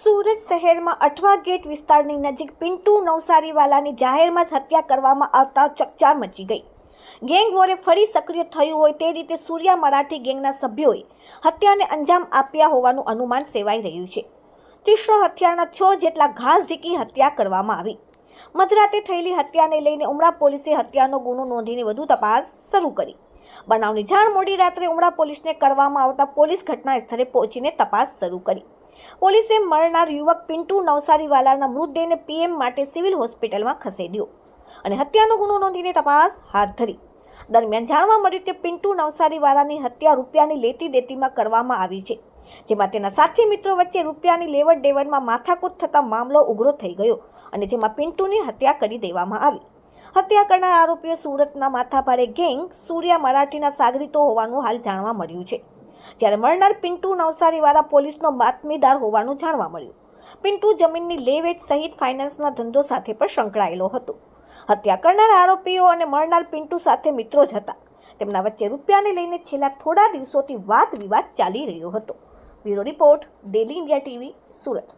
સુરત શહેરમાં અઠવા ગેટ વિસ્તારની નજીક પિન્ટુ નવસારીવાલાની જાહેરમાં જ હત્યા કરવામાં આવતા ચકચાર મચી ગઈ. ગેંગ વોરે ફરી સક્રિય થયું હોય તે રીતે સૂર્યા મરાઠી ગેંગના સભ્યોએ હત્યાને અંજામ આપ્યા હોવાનું અનુમાન સેવાઈ રહ્યું છે. તીક્ષ્ણ હથિયારના છ જેટલા ઘાસ ઝીકી હત્યા કરવામાં આવી. મધરાતે થયેલી હત્યાને લઈને ઉમરા પોલીસે હત્યાનો ગુનો નોંધીને વધુ તપાસ શરૂ કરી. બનાવની જાણ મોડી રાત્રે ઉમરા પોલીસને કરવામાં આવતા પોલીસ ઘટના સ્થળે પહોંચીને તપાસ શરૂ કરી. પોલીસે મરનાર યુવક પિન્ટુ નવસારીવાલાના મૃતદેહને પીએમ માટે સિવિલ હોસ્પિટલમાં ખસેડ્યો અને હત્યાનો ગુનો નોંધીને તપાસ હાથ ધરી. દરમિયાન જાણવા મળ્યું કે પિન્ટુ નવસારીવાલાની હત્યા રૂપિયાની લેતી દેતીમાં કરવામાં આવી છે, જેમાં તેના સાથી મિત્રો વચ્ચે રૂપિયાની લેવડ દેવડમાં માથાકૂટ થતા મામલો ઉગ્ર થઈ ગયો અને જેમાં પિન્ટુની હત્યા કરી દેવામાં આવી. હત્યા કરનાર આરોપીઓ સુરતના માથાભારે ગેંગ સૂર્યા મરાઠીના સાગરીતો હોવાનું હાલ જાણવા મળ્યું છે. જ્યારે મરનાર પિન્ટુ નવસારીવાળા પોલીસનો બાતમીદાર હોવાનું જાણવા મળ્યું. પિન્ટુ જમીનની લેવેચ સહિત ફાઇનાન્સના ધંધો સાથે પણ સંકળાયેલો હતો. હત્યા કરનાર આરોપીઓ અને મરનાર પિન્ટુ સાથે મિત્રો જ હતા. તેમના વચ્ચે રૂપિયાને લઈને છેલ્લા થોડા દિવસોથી વાદ વિવાદ ચાલી રહ્યો હતો. Bureau report, daily India TV, Surat.